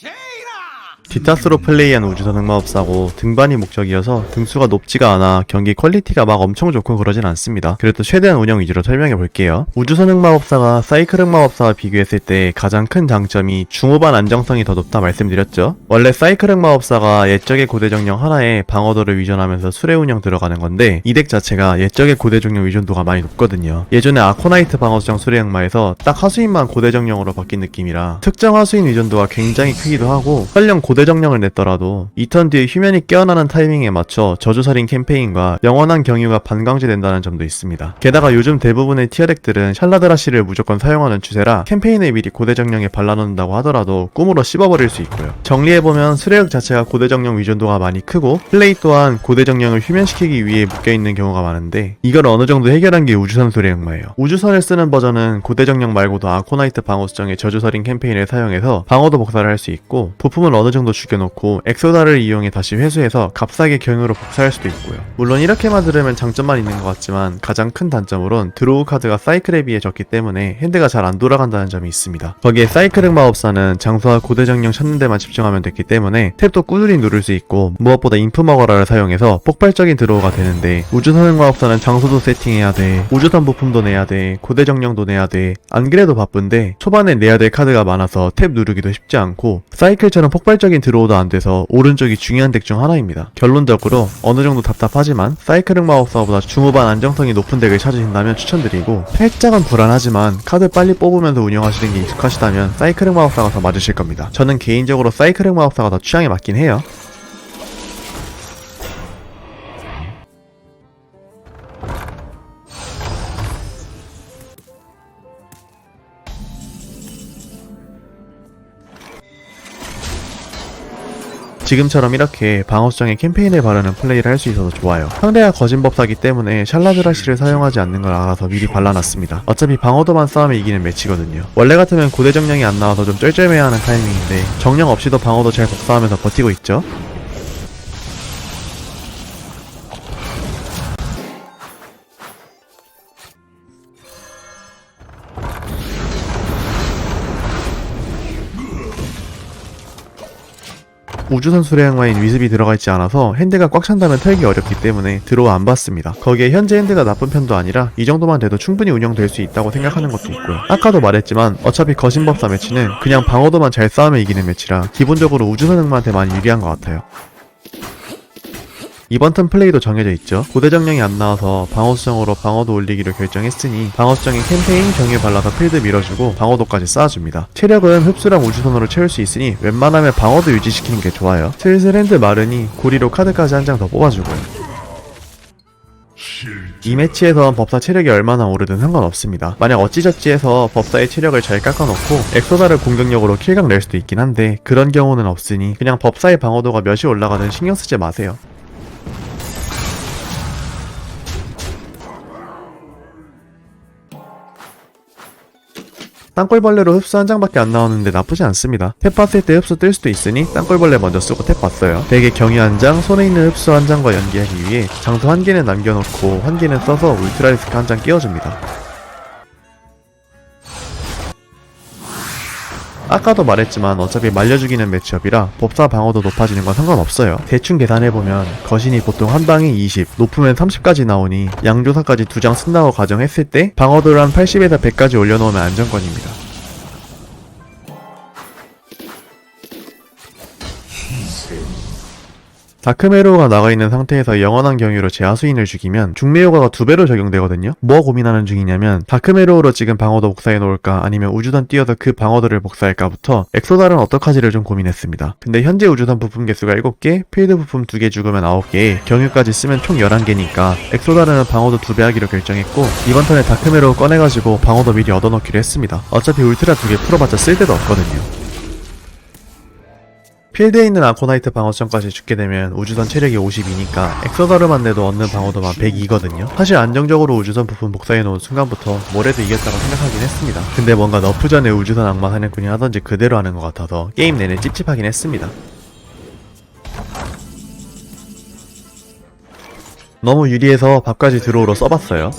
James! 뒷타스로 플레이한 우주선 흑마법사고 등반이 목적이어서 등수가 높지가 않아 경기 퀄리티가 막 엄청 좋고 그러진 않습니다. 그래도 최대한 운영 위주로 설명해 볼게요. 우주선 흑마법사가 사이클 흑마법사와 비교했을 때 가장 큰 장점이 중후반 안정성이 더 높다 말씀드렸죠. 원래 사이클 흑마법사가 옛적의 고대정령 하나에 방어도를 위전하면서 수레 운영 들어가는 건데 이 덱 자체가 옛적의 고대정령 위전도가 많이 높거든요. 예전에 아코나이트 방어수정 수레 흑마에서 딱 하수인만 고대정령으로 바뀐 느낌이라 특정 하수인 위전도가 굉장히 크기도 하고 설령 고대정령을 냈더라도 2턴 뒤에 휴면이 깨어나는 타이밍에 맞춰 저주살인 캠페인과 영원한 경유가 반강제된다는 점도 있습니다. 게다가 요즘 대부분의 티어덱들은 샬라드라시를 무조건 사용하는 추세라 캠페인에 미리 고대정령에 발라놓는다고 하더라도 꿈으로 씹어버릴 수 있고요. 정리해보면 수레역 자체가 고대정령 위전도가 많이 크고 플레이 또한 고대정령을 휴면시키기 위해 묶여있는 경우가 많은데 이걸 어느 정도 해결한 게 우주선 수레역마예요. 우주선을 쓰는 버전은 고대정령 말고도 아코나이트 방어 수정의 저주살인 캠페인을 사용해서 방어도 복사를 할 수 있고 부품을 어느 정도 죽여놓고 엑소다를 이용해 다시 회수해서 값싸게 경유로 복사할 수도 있고요. 물론 이렇게만 들으면 장점만 있는 것 같지만 가장 큰 단점으론 드로우 카드가 사이클에 비해 적기 때문에 핸드가 잘 안 돌아간다는 점이 있습니다. 거기에 사이클 흑마법사는 장수와 고대정령 찾는 데만 집중하면 됐기 때문에 탭도 꾸준히 누를 수 있고 무엇보다 인프머거라를 사용해서 폭발적인 드로우가 되는데 우주선 흑마법사는 장소도 세팅해야 돼 우주선 부품도 내야 돼 고대정령도 내야 돼안 그래도 바쁜데 초반에 내야 될 카드가 많아서 탭 누르기도 쉽지 않고 사이클처럼 폭발 적인 드로우도 안 돼서 오른쪽이 중요한 덱 중 하나입니다. 결론적으로 어느 정도 답답하지만 사이클 흑마법사보다 중후반 안정성이 높은 덱을 찾으신다면 추천드리고 살짝은 불안하지만 카드 빨리 뽑으면서 운영하시는 게 익숙하시다면 사이클 흑마법사가 더 맞으실 겁니다. 저는 개인적으로 사이클 흑마법사가 더 취향에 맞긴 해요. 지금처럼 이렇게 방어수정에 캠페인을 바르는 플레이를 할 수 있어서 좋아요. 상대가 거진 법사기 때문에 샬라드라시를 사용하지 않는 걸 알아서 미리 발라놨습니다. 어차피 방어도만 싸우면 이기는 매치거든요. 원래 같으면 고대 정령이 안 나와서 좀 쩔쩔매하는 타이밍인데 정령 없이도 방어도 잘 복사하면서 버티고 있죠. 우주선 수레양마인 위습이 들어가 있지 않아서 핸드가 꽉 찬다면 털기 어렵기 때문에 들어안 받습니다. 거기에 현재 핸드가 나쁜 편도 아니라 이 정도만 돼도 충분히 운영될 수 있다고 생각하는 것도 있고요. 아까도 말했지만 어차피 거신법사 매치는 그냥 방어도만 잘 싸우면 이기는 매치라 기본적으로 우주선 흑마한테 많이 유리한 것 같아요. 이번 턴 플레이도 정해져 있죠. 고대정령이 안 나와서 방어수정으로 방어도 올리기로 결정했으니 방어수정에 캠페인 경유 발라서 필드 밀어주고 방어도까지 쌓아줍니다. 체력은 흡수랑 우주선으로 채울 수 있으니 웬만하면 방어도 유지시키는 게 좋아요. 슬슬 핸드 마르니 고리로 카드까지 한 장 더 뽑아주고요. 이 매치에선 법사 체력이 얼마나 오르든 상관없습니다. 만약 어찌저찌 해서 법사의 체력을 잘 깎아놓고 엑소다를 공격력으로 킬각 낼 수도 있긴 한데 그런 경우는 없으니 그냥 법사의 방어도가 몇이 올라가든 신경 쓰지 마세요. 땅굴벌레로 흡수 한 장밖에 안 나오는데 나쁘지 않습니다. 탭 봤을 때 흡수 뜰 수도 있으니 땅굴벌레 먼저 쓰고 탭 봤어요. 덱에 경유 한 장, 손에 있는 흡수 한 장과 연기하기 위해 장소 한 개는 남겨놓고 한 개는 써서 울트라리스크 한 장 끼워줍니다. 아까도 말했지만 어차피 말려 죽이는 매치업이라 법사 방어도 높아지는 건 상관없어요. 대충 계산해보면 거신이 보통 한 방에 20, 높으면 30까지 나오니 양조사까지 두 장 쓴다고 가정했을 때 방어도를 한 80에서 100까지 올려놓으면 안정권입니다. 다크메로우가 나가 있는 상태에서 영원한 경유로 제하수인을 죽이면 중매효과가 두 배로 적용되거든요. 뭐 고민하는 중이냐면 다크메로우로 지금 방어도 복사해 놓을까 아니면 우주선 띄어서 그 방어도를 복사할까부터 엑소달은 어떡하지를 좀 고민했습니다. 근데 현재 우주선 부품 개수가 7개, 필드 부품 2개 죽으면 9개, 경유까지 쓰면 총 11개니까 엑소달은 방어도 2배 하기로 결정했고 이번 턴에 다크메로우 꺼내가지고 방어도 미리 얻어놓기로 했습니다. 어차피 울트라 2개 풀어봤자 쓸데도 없거든요. 필드에 있는 아코나이트 방어점까지 죽게 되면 우주선 체력이 52니까 엑소다르만 내도 얻는 방어도만 102거든요. 사실 안정적으로 우주선 부품 복사해 놓은 순간부터 뭐래도 이겼다고 생각하긴 했습니다. 근데 뭔가 너프 전에 우주선 악마 사냥꾼이 하던지 그대로 하는 것 같아서 게임 내내 찝찝하긴 했습니다. 너무 유리해서 밥까지 들어오러 써봤어요.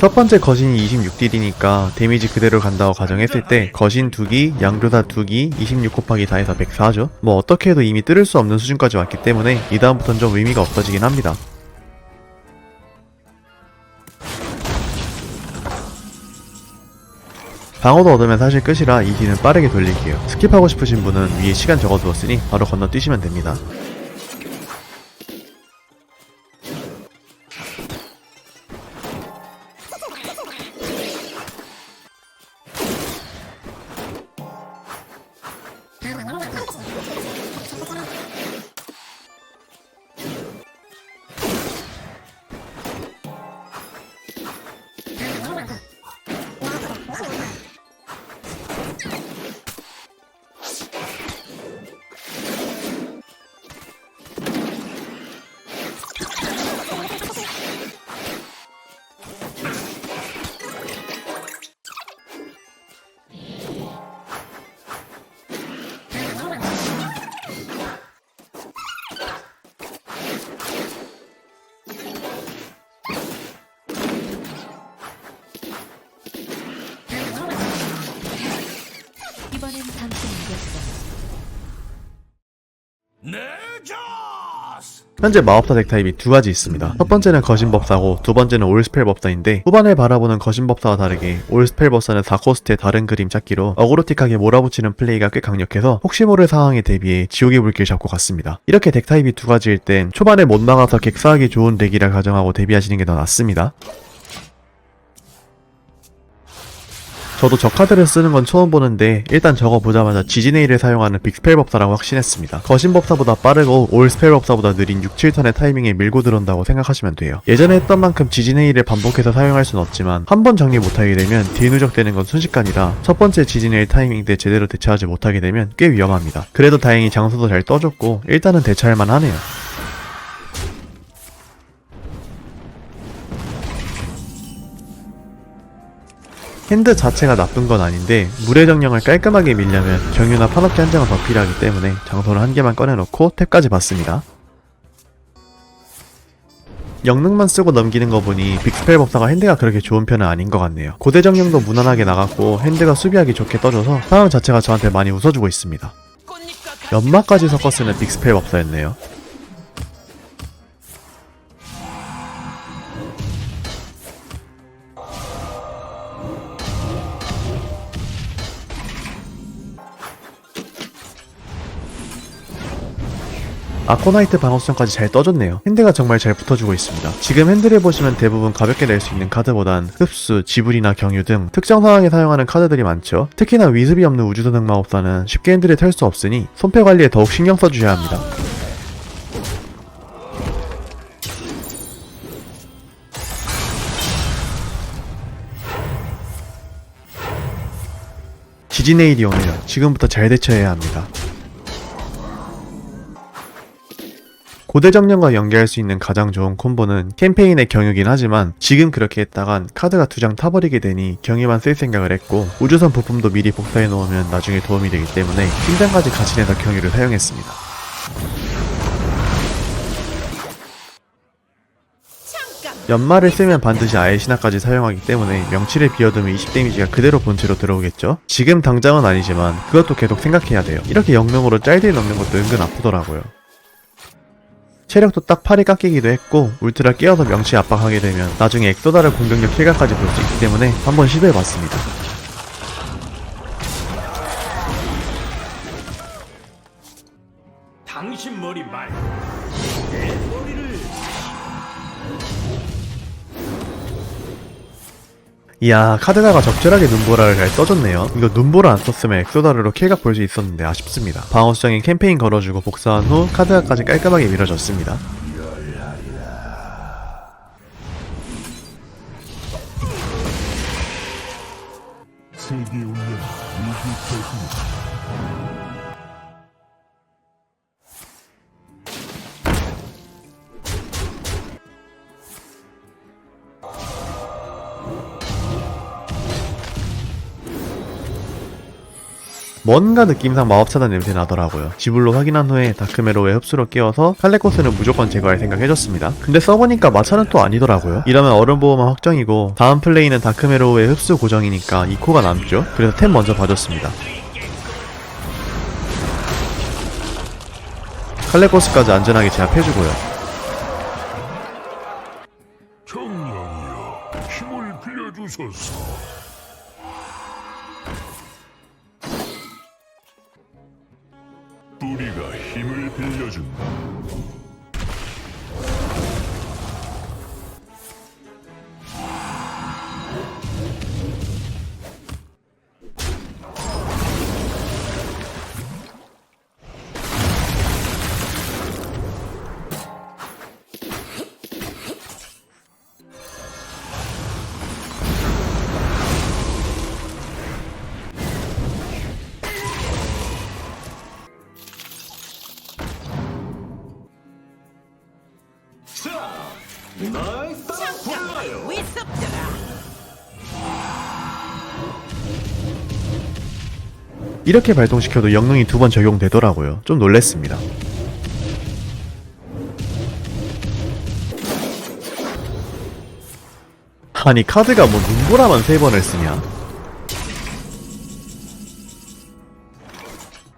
첫 번째 거신이 26딜이니까 데미지 그대로 간다고 가정했을 때 거신 2기, 양조사 2기, 26 곱하기 4에서 104죠. 뭐 어떻게 해도 이미 뚫을 수 없는 수준까지 왔기 때문에 이 다음부터는 좀 의미가 없어지긴 합니다. 방어도 얻으면 사실 끝이라 이 딜은 빠르게 돌릴게요. 스킵하고 싶으신 분은 위에 시간 적어두었으니 바로 건너뛰시면 됩니다. 현재 마법사 덱 타입이 두 가지 있습니다. 첫 번째는 거신법사고 두 번째는 올스펠법사인데 후반을 바라보는 거신법사와 다르게 올스펠법사는 4코스트의 다른 그림 찾기로 어그로틱하게 몰아붙이는 플레이가 꽤 강력해서 혹시 모를 상황에 대비해 지옥의 불길 잡고 갔습니다. 이렇게 덱 타입이 두 가지일 땐 초반에 못 막아서 객사하기 좋은 덱이라 가정하고 대비하시는 게 더 낫습니다. 저도 저 카드를 쓰는 건 처음 보는데 일단 저거 보자마자 지지네이를 사용하는 빅스펠 법사라고 확신했습니다. 거신 법사보다 빠르고 올 스펠 법사보다 느린 6, 7턴의 타이밍에 밀고 들어온다고 생각하시면 돼요. 예전에 했던 만큼 지지네이를 반복해서 사용할 순 없지만 한 번 정리 못하게 되면 뒤누적되는 건 순식간이라 첫 번째 지지네일 타이밍 때 제대로 대처하지 못하게 되면 꽤 위험합니다. 그래도 다행히 장소도 잘 떠줬고 일단은 대처할 만하네요. 핸드 자체가 나쁜 건 아닌데 물의 정령을 깔끔하게 밀려면 경유나 파너키 한 장은 더 필요하기 때문에 장소를 한 개만 꺼내놓고 탭까지 봤습니다. 영능만 쓰고 넘기는 거 보니 빅스펠 법사가 핸드가 그렇게 좋은 편은 아닌 것 같네요. 고대 정령도 무난하게 나갔고 핸드가 수비하기 좋게 떠줘서 상황 자체가 저한테 많이 웃어주고 있습니다. 연마까지 섞어 쓰는 빅스펠 법사였네요. 아코나이트 방어성까지 잘 떠줬네요. 핸드가 정말 잘 붙어주고 있습니다. 지금 핸드를 보시면 대부분 가볍게 낼 수 있는 카드보단 흡수, 지불이나 경유 등 특정 상황에 사용하는 카드들이 많죠. 특히나 위습이 없는 우주선 흑마법사는 쉽게 핸드를 털 수 없으니 손패 관리에 더욱 신경 써주셔야 합니다. 지지네일이 오네요. 지금부터 잘 대처해야 합니다. 고대 정령과 연계할 수 있는 가장 좋은 콤보는 캠페인의 경유긴 하지만 지금 그렇게 했다간 카드가 두 장 타버리게 되니 경유만 쓸 생각을 했고 우주선 부품도 미리 복사해 놓으면 나중에 도움이 되기 때문에 팀장까지 같이 내서 경유를 사용했습니다. 연마를 쓰면 반드시 아예 신화까지 사용하기 때문에 명치를 비워두면 20 데미지가 그대로 본체로 들어오겠죠? 지금 당장은 아니지만 그것도 계속 생각해야 돼요. 이렇게 영능으로 짤딜 넣는 것도 은근 아프더라고요. 체력도 딱 팔이 깎이기도 했고 울트라 깨어서 명치 압박하게 되면 나중에 엑소다를 공격력 킬각까지 볼 수 있기 때문에 한번 시도해봤습니다. 당신 이야 카드나가 적절하게 눈보라를 잘 써줬네요. 이거 눈보라 안 썼으면 엑소다르로 킬각 볼 수 있었는데 아쉽습니다. 방어 수정인 캠페인 걸어주고 복사한 후 카드나까지 깔끔하게 밀어줬습니다. 뭔가 느낌상 마법차단 냄새 나더라고요. 지불로 확인한 후에 다크메로의 흡수로 깨워서 칼레코스는 무조건 제거할 생각 해줬습니다. 근데 써보니까 마차는 또 아니더라고요. 이러면 얼음 보호만 확정이고 다음 플레이는 다크메로의 흡수 고정이니까 이코가 남죠. 그래서 템 먼저 봐줬습니다. 칼레코스까지 안전하게 제압해주고요. 정령이여 힘을 빌려주소서 우리가 힘을 빌려준다 이렇게 발동시켜도 영능이 두 번 적용되더라고요. 좀 놀랬습니다. 아니 카드가 뭐 눈보라만 세 번을 쓰냐?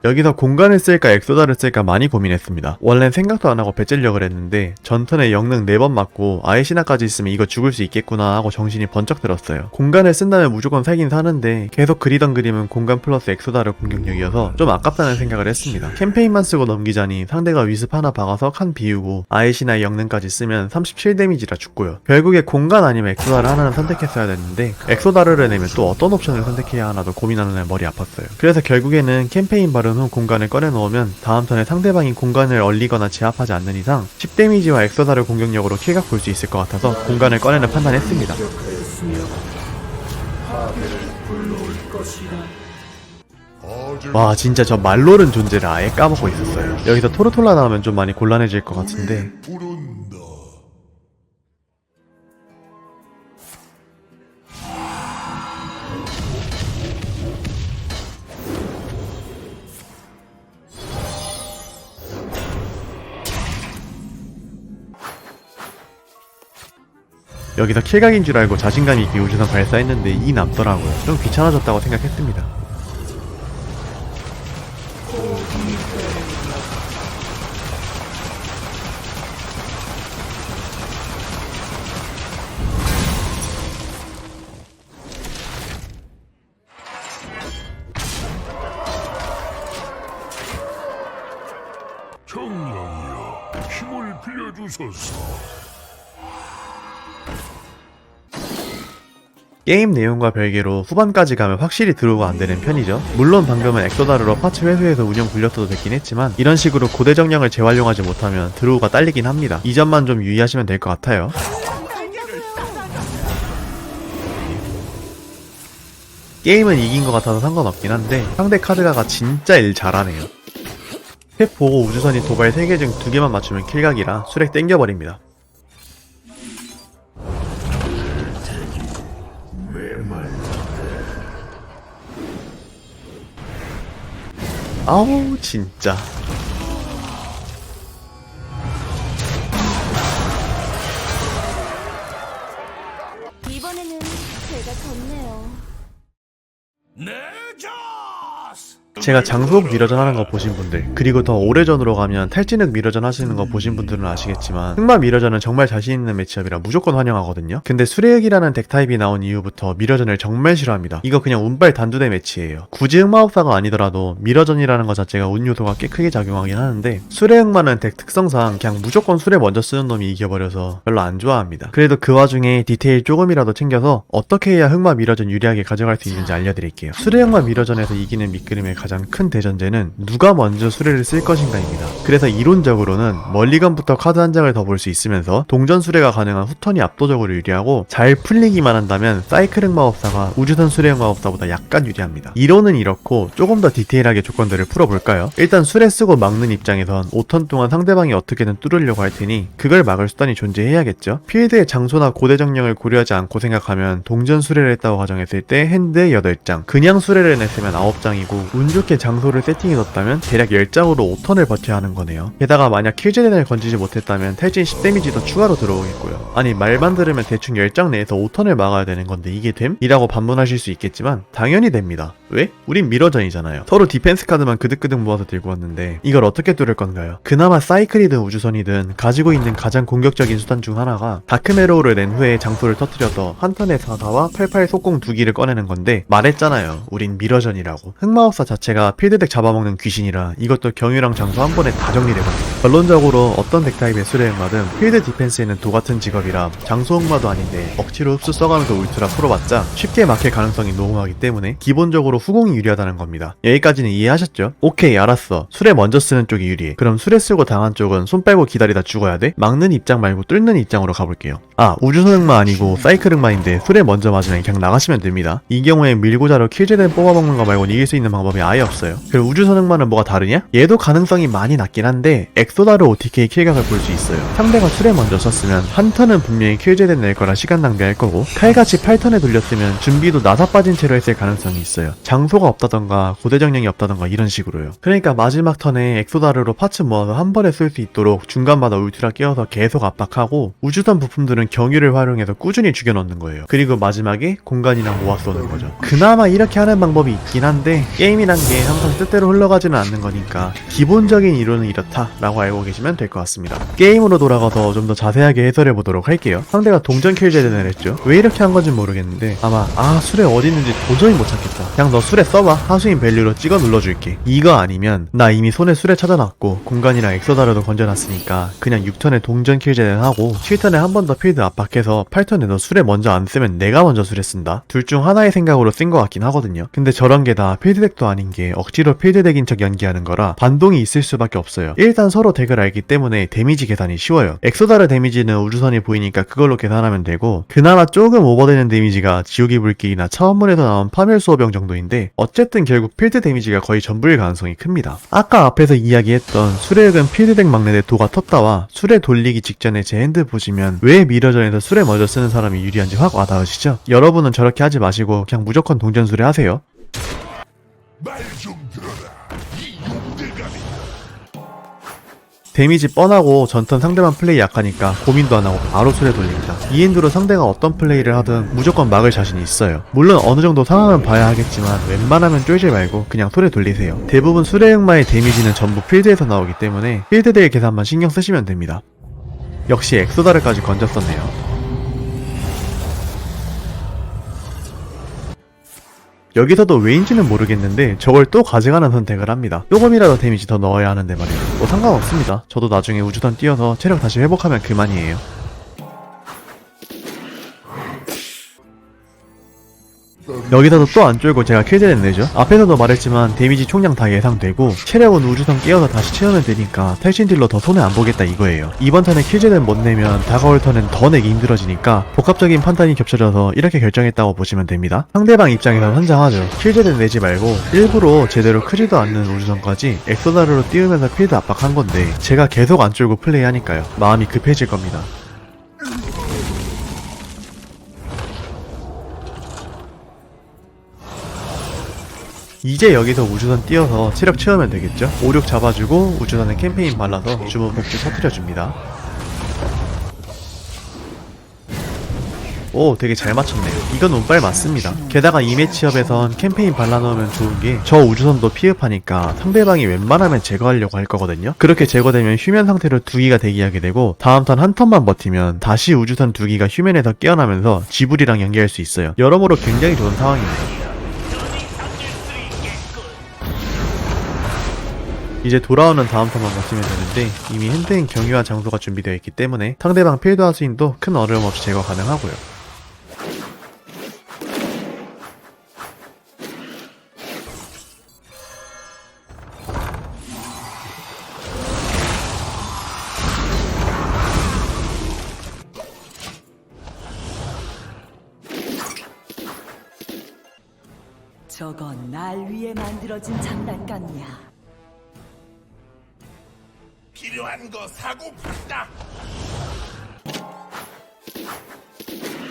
여기서 공간을 쓸까 엑소다를 쓸까 많이 고민했습니다. 원래는 생각도 안 하고 배째려고 했는데 전턴에 영능 4번 맞고 아이시나까지 있으면 이거 죽을 수 있겠구나 하고 정신이 번쩍 들었어요. 공간을 쓴다면 무조건 살긴 사는데 계속 그리던 그림은 공간 플러스 엑소다를 공격력이어서 좀 아깝다는 생각을 했습니다. 캠페인만 쓰고 넘기자니 상대가 위습 하나 박아서 칸 비우고 아이시나 영능까지 쓰면 37 데미지라 죽고요. 결국에 공간 아니면 엑소다를 하나는 선택했어야 됐는데 엑소다를 내면 또 어떤 옵션을 선택해야 하나도 고민하는 날 머리 아팠어요. 그래서 결국에는 캠페인 바른 후 공간을 꺼내 놓으면 다음 턴에 상대방이 공간을 얼리거나 제압하지 않는 이상 10 데미지와 엑소다를 공격력으로 킬각 볼 수 있을 것 같아서 공간을 꺼내는 판단했습니다. 와 진짜 저 말로른 존재를 아예 까먹고 있었어요. 여기서 토르톨라 나오면 좀 많이 곤란해질 것 같은데 여기서 킬각인 줄 알고 자신감 있게 우주선 발사했는데 이 남더라고요. 좀 귀찮아졌다고 생각했습니다. 게임 내용과 별개로 후반까지 가면 확실히 드로우가 안 되는 편이죠. 물론 방금은 엑소다르로 파츠 회수해서 운영 굴렸어도 됐긴 했지만 이런 식으로 고대 정령을 재활용하지 못하면 드로우가 딸리긴 합니다. 이 점만 좀 유의하시면 될 것 같아요. 게임은 이긴 것 같아서 상관없긴 한데 상대 카드가가 진짜 일 잘하네요. 탭 보고 우주선이 도발 3개 중 2개만 맞추면 킬각이라 수렉 땡겨버립니다. 아우 진짜 제가 장수옥 미러전 하는 거 보신 분들 그리고 더 오래전으로 가면 탈진흑 미러전 하시는 거 보신 분들은 아시겠지만 흑마 미러전은 정말 자신 있는 매치업이라 무조건 환영하거든요. 근데 수레흑이라는 덱 타입이 나온 이후부터 미러전을 정말 싫어합니다. 이거 그냥 운빨 단두대 매치예요. 굳이 흑마법사가 아니더라도 미러전이라는 것 자체가 운 요소가 꽤 크게 작용하긴 하는데 수레흑마는 덱 특성상 그냥 무조건 수레 먼저 쓰는 놈이 이겨버려서 별로 안 좋아합니다. 그래도 그 와중에 디테일 조금이라도 챙겨서 어떻게 해야 흑마 미러전 유리하게 가져갈 수 있는지 알려드릴게요. 수레흑마 미러전에서 이기는 밑그림의 가장 큰 대전제는 누가 먼저 수레를 쓸 것인가입니다. 그래서 이론적으로는 멀리건부터 카드 한 장을 더 볼 수 있으면서 동전 수레가 가능한 후턴이 압도적으로 유리하고 잘 풀리기만 한다면 사이클 흑마법사가 우주선 수레 흑마법사보다 약간 유리합니다. 이론은 이렇고 조금 더 디테일하게 조건들을 풀어볼까요? 일단 수레 쓰고 막는 입장에선 5턴 동안 상대방이 어떻게든 뚫으려고 할 테니 그걸 막을 수단이 존재해야겠죠. 필드의 장소나 고대 정령을 고려하지 않고 생각하면 동전 수레를 했다고 가정했을 때 핸드 8장, 그냥 수레를 냈으면 9장이고 운 좋게 장소를 세팅해뒀다면 대략 10장으로 5턴을 버텨야 하는 거네요. 게다가 만약 킬제덴을 건지지 못했다면 탈진 10데미지도 추가로 들어오겠고요. 아니 말만 들으면 대충 10장 내에서 5턴을 막아야 되는 건데 이게 됨? 이라고 반문하실 수 있겠지만 당연히 됩니다. 왜? 우린 미러전이잖아요. 서로 디펜스 카드만 그득그득 모아서 들고 왔는데 이걸 어떻게 뚫을 건가요? 그나마 사이클이든 우주선이든 가지고 있는 가장 공격적인 수단 중 하나가 다크메로우를 낸 후에 장소를 터뜨려서 한 턴의 사사와 88 속공 두 기를 꺼내는 건데 말했잖아요. 우린 미러전이라고. 흑마법사 자체 가 필드덱 잡아먹는 귀신이라 이것도 경유랑 장소 한 번에 다 정리되거든요. 결론적으로 어떤 덱 타입의 수레흑마든 필드 디펜스에는 도 같은 직업이라 장소 흑마도 아닌데 억지로 흡수 써가면서 울트라 풀어봤자 쉽게 막힐 가능성이 농후하기 때문에 기본적으로 후공이 유리하다는 겁니다. 여기까지는 이해하셨죠? 오케이 알았어. 수레 먼저 쓰는 쪽이 유리해. 그럼 수레 쓰고 당한 쪽은 손 빼고 기다리다 죽어야 돼? 막는 입장 말고 뚫는 입장으로 가볼게요. 아 우주선 흑마 아니고 사이클 흑마인데 수레 먼저 맞으면 그냥 나가시면 됩니다. 이 경우에 밀고 자로 킬제된 뽑아먹는 거 말고는 이길 수 있는 방법이 아예 없어요. 그리고 우주선 흑마는 뭐가 다르냐? 얘도 가능성이 많이 낮긴 한데 엑소다로 OTK 킬각을 볼 수 있어요. 상대가 수레 먼저 썼으면 한 턴은 분명히 킬제된 낼 거라 시간 낭비할 거고 칼같이 8턴에 돌렸으면 준비도 나사 빠진 채로 했을 가능성이 있어요. 장소가 없다던가 고대정령이 없다던가 이런 식으로요. 그러니까 마지막 턴에 엑소다르로 파츠 모아서 한 번에 쓸 수 있도록 중간마다 울트라 끼워서 계속 압박하고 우주선 부품들은 경유를 활용해서 꾸준히 죽여넣는 거예요. 그리고 마지막에 공간이랑 모아 쏘는 거죠. 그나마 이렇게 하는 방법이 있긴 한데 게임이란 게 항상 뜻대로 흘러가지는 않는 거니까 기본적인 이론은 이렇다라고 알고 계시면 될 것 같습니다. 게임으로 돌아가서 좀 더 자세하게 해설해 보도록 할게요. 상대가 동전 킬제den을 했죠. 왜 이렇게 한 건지 모르겠는데 아마 아 수레 어디 있는지 도저히 못 찾겠다. 그냥 너 수레 써봐. 하수인 밸류로 찍어 눌러줄게. 이거 아니면 나 이미 손에 수레 찾아놨고 공간이랑 엑소다르도 건져놨으니까 그냥 6턴에 동전 킬제den 하고 7턴에 한 번 더 필드 압박해서 8턴에 너 수레 먼저 안 쓰면 내가 먼저 수레 쓴다. 둘 중 하나의 생각으로 쓴 것 같긴 하거든요. 근데 저런 게다 필드덱도 아닌 게 억지로 필드덱인 척 연기하는 거라 반동이 있을 수밖에 없어요. 일단 서로 덱을 알기 때문에 데미지 계산이 쉬워요. 엑소다르 데미지는 우주선이 보이니까 그걸로 계산하면 되고 그나마 조금 오버되는 데미지가 지옥의 불길이나 차원문에서 나온 파멸 수호병 정도인데 어쨌든 결국 필드 데미지가 거의 전부일 가능성이 큽니다. 아까 앞에서 이야기했던 수레역은 필드덱 막내대 도가 텄다와 수레 돌리기 직전에 제 핸드 보시면 왜 미러전에서 수레 먼저 쓰는 사람이 유리한지 확 와닿으시죠? 여러분은 저렇게 하지 마시고 그냥 무조건 동전 수레 하세요. 말 좀 들어라. 이 용대감이 데미지 뻔하고 전턴 상대방 플레이 약하니까 고민도 안 하고 바로 수레 돌립니다. 이 엔드로 상대가 어떤 플레이를 하든 무조건 막을 자신이 있어요. 물론 어느 정도 상황은 봐야 하겠지만 웬만하면 쫄지 말고 그냥 수레 돌리세요. 대부분 수레 흑마의 데미지는 전부 필드에서 나오기 때문에 필드 대의 계산만 신경 쓰시면 됩니다. 역시 엑소다르까지 건졌었네요. 여기서도 왜인지는 모르겠는데 저걸 또 가져가는 선택을 합니다. 조금이라도 데미지 더 넣어야 하는데 말이에요. 뭐 상관없습니다. 저도 나중에 우주선 뛰어서 체력 다시 회복하면 그만이에요. 여기서도 또 안 쫄고 제가 킬제를 내죠. 앞에서도 말했지만 데미지 총량 다 예상되고 체력은 우주선 끼워서 다시 채우면 되니까 탈신 딜러 더 손해 안 보겠다 이거예요. 이번 턴에 킬제는 못 내면 다가올 턴엔 더 내기 힘들어지니까 복합적인 판단이 겹쳐져서 이렇게 결정했다고 보시면 됩니다. 상대방 입장에선 환장하죠. 킬제는 내지 말고 일부러 제대로 크지도 않는 우주선까지 엑소다르로 띄우면서 필드 압박한 건데 제가 계속 안 쫄고 플레이하니까요. 마음이 급해질 겁니다. 이제 여기서 우주선 띄어서 체력 채우면 되겠죠? 5, 6 잡아주고 우주선에 캠페인 발라서 주문 복주 터뜨려줍니다. 오 되게 잘 맞췄네요. 이건 운빨 맞습니다. 게다가 이 매치업에선 캠페인 발라놓으면 좋은 게 저 우주선도 피흡하니까 상대방이 웬만하면 제거하려고 할 거거든요. 그렇게 제거되면 휴면 상태로 두 기가 대기하게 되고 다음 턴 한 턴만 버티면 다시 우주선 두 기가 휴면에서 깨어나면서 지불이랑 연계할 수 있어요. 여러모로 굉장히 좋은 상황입니다. 이제 돌아오는 다음 턴만 버티면 되는데 이미 핸드인 경유와 장소가 준비되어 있기 때문에 상대방 필드 하수인도 큰 어려움 없이 제거 가능하고요. 저건 날 위해 만들어진 장난감이야. 필요한 거 사고 판다.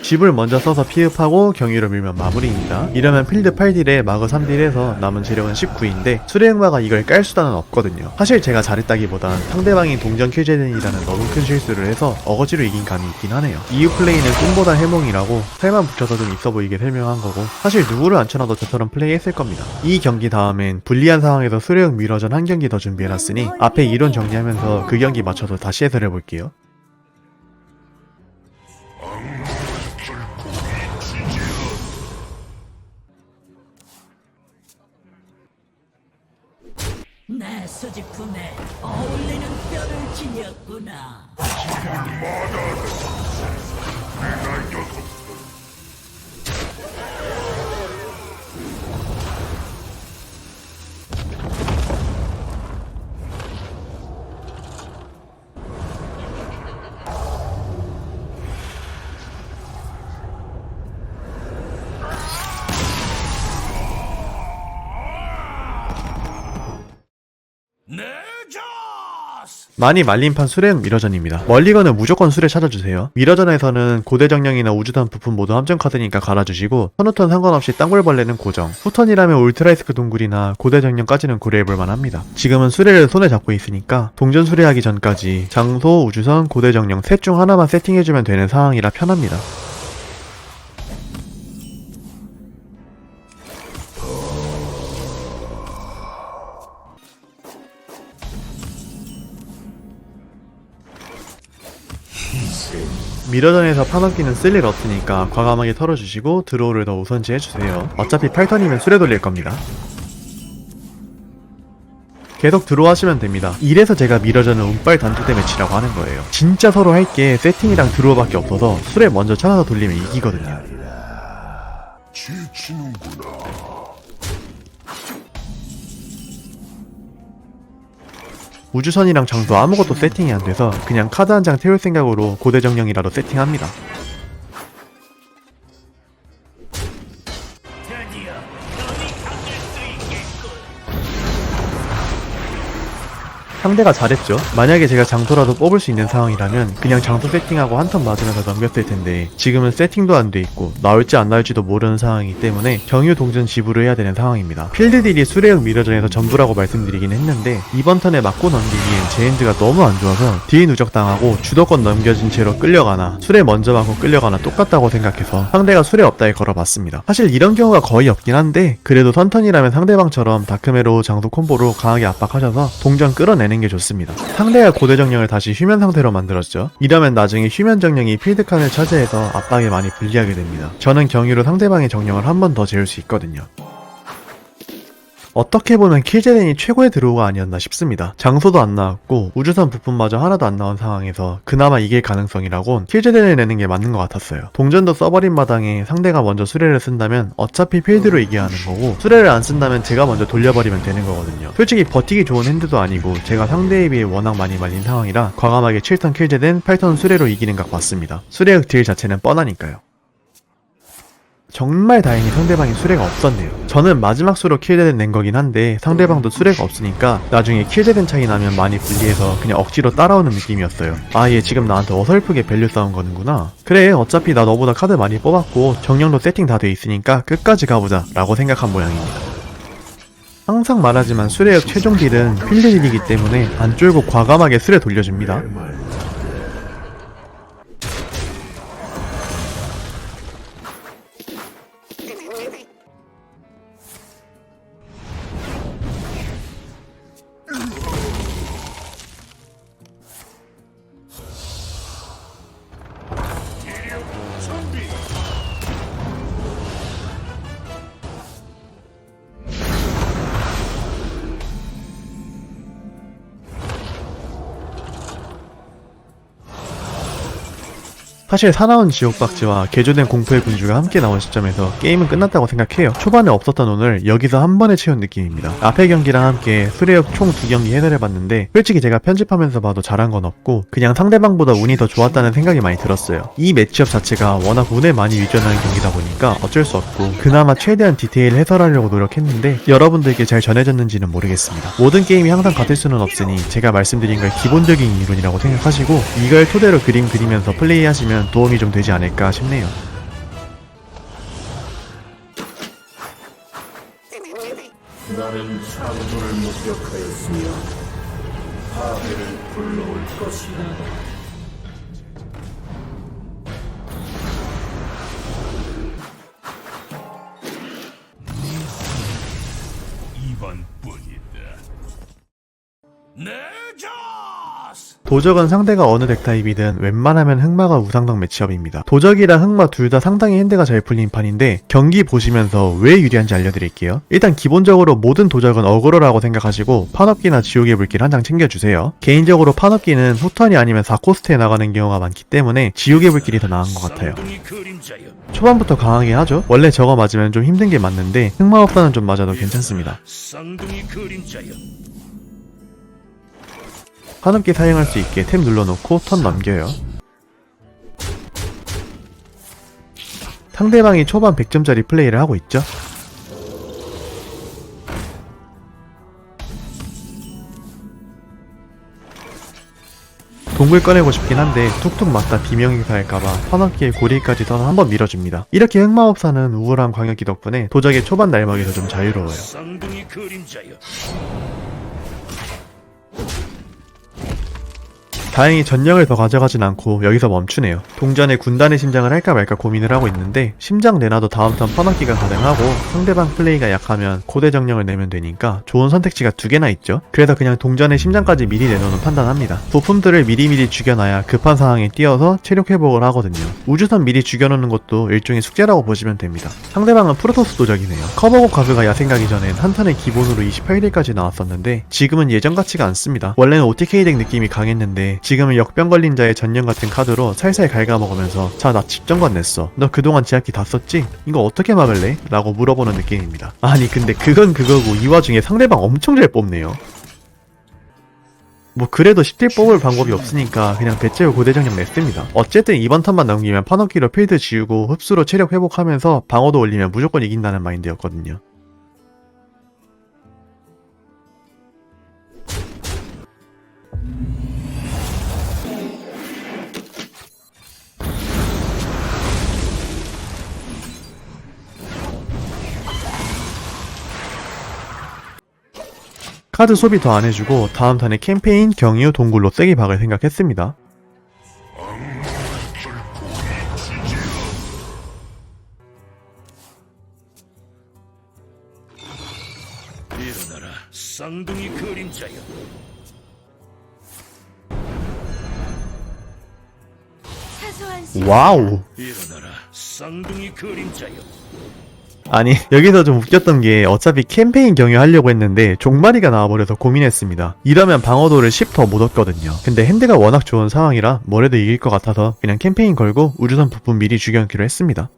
집을 먼저 써서 피흡하고 경유를 밀면 마무리입니다. 이러면 필드 8딜에 마그 3딜에서 남은 재력은 19인데 수레응마가 이걸 깔 수단은 없거든요. 사실 제가 잘했다기보단 상대방이 동전 킬제den이라는 너무 큰 실수를 해서 어거지로 이긴 감이 있긴 하네요. 이후 플레이는 꿈보다 해몽이라고 살만 붙여서 좀 있어 보이게 설명한 거고 사실 누구를 앉혀놔도 저처럼 플레이했을 겁니다. 이 경기 다음엔 불리한 상황에서 수레응 미러전 한 경기 더 준비해놨으니 앞에 이론 정리하면서 그 경기 맞춰서 다시 해설해볼게요. 많이 말린판 수레응 미러전입니다. 멀리건은 무조건 수레 찾아주세요. 미러전에서는 고대정령이나 우주단 부품 모두 함정 카드니까 갈아주시고 선우턴 상관없이 땅굴벌레는 고정 후턴이라면 울트라이스크 동굴이나 고대정령까지는 고려해볼만 합니다. 지금은 수레를 손에 잡고 있으니까 동전 수레하기 전까지 장소, 우주선, 고대정령 셋 중 하나만 세팅해주면 되는 상황이라 편합니다. 미러전에서 파넘기는 쓸 일 없으니까 과감하게 털어주시고 드로우를 더 우선시 해주세요. 어차피 8턴이면 수레 돌릴 겁니다. 계속 들어와시면 됩니다. 이래서 제가 미러전은 운빨 단투대 매치라고 하는 거예요. 진짜 서로 할 게 세팅이랑 드로우밖에 없어서 수레 먼저 찾아서 돌리면 이기거든요. 지치는구나. 우주선이랑 장소 아무것도 세팅이 안 돼서 그냥 카드 한 장 태울 생각으로 고대정령이라도 세팅합니다. 상대가 잘했죠. 만약에 제가 장소라도 뽑을 수 있는 상황이라면 그냥 장소 세팅하고 한 턴 맞으면서 넘겼을 텐데 지금은 세팅도 안 돼 있고 나올지 안 나올지도 모르는 상황이기 때문에 경유 동전 지불을 해야 되는 상황입니다. 필드 딜이 수레형 미러전에서 전부라고 말씀드리긴 했는데 이번 턴에 맞고 넘기기엔 제 핸드가 너무 안 좋아서 뒤에 누적당하고 주도권 넘겨진 채로 끌려가나 수레 먼저 맞고 끌려가나 똑같다고 생각해서 상대가 수레 없다에 걸어봤습니다. 사실 이런 경우가 거의 없긴 한데 그래도 선턴이라면 상대방처럼 다크메로 장소 콤보로 강하게 압박하셔서 동전 끌어내는 게 좋습니다. 상대가 고대 정령을 다시 휴면 상태로 만들었죠. 이러면 나중에 휴면 정령이 필드 칸을 차지해서 압박에 많이 불리하게 됩니다. 저는 경유로 상대방의 정령을 한 번 더 재울 수 있거든요. 어떻게 보면 킬제덴이 최고의 드로우가 아니었나 싶습니다. 장소도 안 나왔고 우주선 부품마저 하나도 안 나온 상황에서 그나마 이길 가능성이라곤 킬제덴을 내는 게 맞는 것 같았어요. 동전도 써버린 마당에 상대가 먼저 수레를 쓴다면 어차피 필드로 이겨야 하는 거고 수레를 안 쓴다면 제가 먼저 돌려버리면 되는 거거든요. 솔직히 버티기 좋은 핸드도 아니고 제가 상대에 비해 워낙 많이 말린 상황이라 과감하게 7턴 킬제덴 8턴 수레로 이기는 각 봤습니다. 수레의 딜 자체는 뻔하니까요. 정말 다행히 상대방이 수레가 없었네요. 저는 마지막 수로 킬제된 낸 거긴 한데 상대방도 수레가 없으니까 나중에 킬제된 차이 나면 많이 불리해서 그냥 억지로 따라오는 느낌이었어요. 아 얘 지금 나한테 어설프게 밸류 싸운 거는구나. 그래 어차피 나 너보다 카드 많이 뽑았고 정령도 세팅 다 돼 있으니까 끝까지 가보자 라고 생각한 모양입니다. 항상 말하지만 수레의 최종 딜은 필드 딜이기 때문에 안 쫄고 과감하게 수레 돌려줍니다. 사실 사나운 지옥박쥐와 개조된 공포의 군주가 함께 나온 시점에서 게임은 끝났다고 생각해요. 초반에 없었던 오늘 여기서 한 번에 채운 느낌입니다. 앞에 경기랑 함께 수레역 총 두 경기 해설해봤는데 솔직히 제가 편집하면서 봐도 잘한 건 없고 그냥 상대방보다 운이 더 좋았다는 생각이 많이 들었어요. 이 매치업 자체가 워낙 운에 많이 위전하는 경기다 보니까 어쩔 수 없고 그나마 최대한 디테일 해설하려고 노력했는데 여러분들께 잘 전해졌는지는 모르겠습니다. 모든 게임이 항상 같을 수는 없으니 제가 말씀드린 걸 기본적인 이론이라고 생각하시고 이걸 토대로 그림 그리면서 플레이하시면 하면 도움이 좀 되지 않을까 싶네요. 나는 창조를 목격하였으며 파괴를 불러올 것이다. 네. 이번뿐이다. 네! 도적은 상대가 어느 덱 타입이든 웬만하면 흑마가 우상성 매치업입니다. 도적이랑 흑마 둘 다 상당히 핸드가 잘 풀린 판인데 경기 보시면서 왜 유리한지 알려드릴게요. 일단 기본적으로 모든 도적은 어그로라고 생각하시고 판업기나 지옥의 불길 한 장 챙겨주세요. 개인적으로 판업기는 후턴이 아니면 4코스트에 나가는 경우가 많기 때문에 지옥의 불길이 더 나은 것 같아요. 초반부터 강하게 하죠. 원래 저거 맞으면 좀 힘든 게 맞는데 흑마법사는 좀 맞아도 괜찮습니다. 판업기 사용할 수 있게 탭 눌러놓고 턴 넘겨요. 상대방이 초반 100점짜리 플레이를 하고 있죠. 동굴 꺼내고 싶긴 한데 툭툭 맞다 비명이 갈까봐 환원기에 고리까지 써서 한번 밀어줍니다. 이렇게 흑마법사는 우월한 광역기 덕분에 도적의 초반 날먹에서 좀 자유로워요. 다행히 전령을 더 가져가진 않고 여기서 멈추네요. 동전에 군단의 심장을 할까 말까 고민을 하고 있는데 심장 내놔도 다음 턴 퍼넣기가 가능하고 상대방 플레이가 약하면 고대 정령을 내면 되니까 좋은 선택지가 두 개나 있죠. 그래서 그냥 동전의 심장까지 미리 내놓는 판단합니다. 부품들을 미리미리 죽여놔야 급한 상황에 뛰어서 체력 회복을 하거든요. 우주선 미리 죽여놓는 것도 일종의 숙제라고 보시면 됩니다. 상대방은 프로토스 도적이네요. 커버곡 가수가 야생 가기 전엔 한 턴에 기본으로 28딜까지 나왔었는데 지금은 예전 같지가 않습니다. 원래는 OTK 덱 느낌이 강했는데 지금은 역병 걸린 자의 전령 같은 카드로 살살 갉아먹으면서 자 나 집정관 냈어. 너 그동안 제압기 다 썼지? 이거 어떻게 막을래? 라고 물어보는 느낌입니다. 아니 근데 그건 그거고 이 와중에 상대방 엄청 잘 뽑네요. 뭐 그래도 10딜 뽑을 방법이 없으니까 그냥 배째고 고대정령 냈습니다. 어쨌든 이번 턴만 넘기면 파너키로 필드 지우고 흡수로 체력 회복하면서 방어도 올리면 무조건 이긴다는 마인드였거든요. 카드 소비 더 안 해주고 다음 턴에 캠페인, 경유, 동굴로 세게 박을 생각했습니다. 일어나라 쌍둥이 그림자여 사소한 시 와우! 일어나라 쌍둥이 그림자여 아니 여기서 좀 웃겼던 게 어차피 캠페인 경유하려고 했는데 종마리가 나와버려서 고민했습니다. 이러면 방어도를 10더 못 얻거든요. 근데 핸드가 워낙 좋은 상황이라 뭐래도 이길 것 같아서 그냥 캠페인 걸고 우주선 부품 미리 죽여놓기로 했습니다.